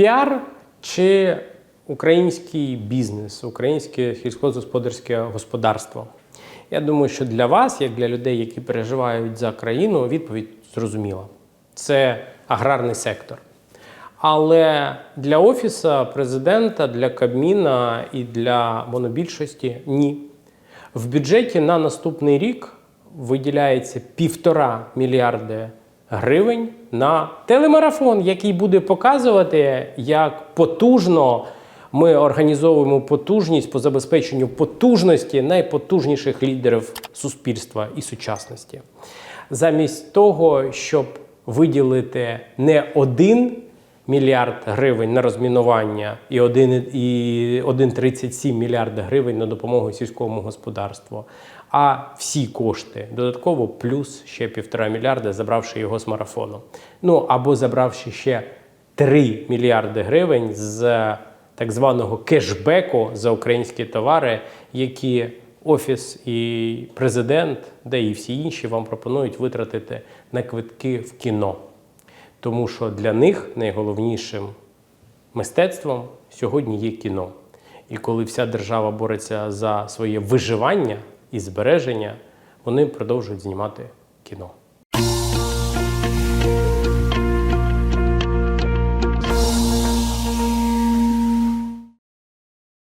Піар чи український бізнес, українське сільськогосподарське господарство? Я думаю, що для вас, як для людей, які переживають за країну, відповідь зрозуміла. Це аграрний сектор. Але для офіса президента, для Кабміна і для монобільшості ні. В бюджеті на наступний рік виділяється півтора мільярди гривень на телемарафон, який буде показувати, як потужно ми організовуємо потужність по забезпеченню потужності найпотужніших лідерів суспільства і сучасності. Замість того, щоб виділити не один мільярд гривень на розмінування і один- і 1,37 мільярда гривень на допомогу сільському господарству, а всі кошти додатково плюс ще півтора мільярда, забравши його з марафону. Ну або забравши ще 3 мільярди гривень з так званого кешбеку за українські товари, які офіс і президент, де і всі інші вам пропонують витратити на квитки в кіно. Тому що для них найголовнішим мистецтвом сьогодні є кіно. І коли вся держава бореться за своє виживання і збереження, вони продовжують знімати кіно.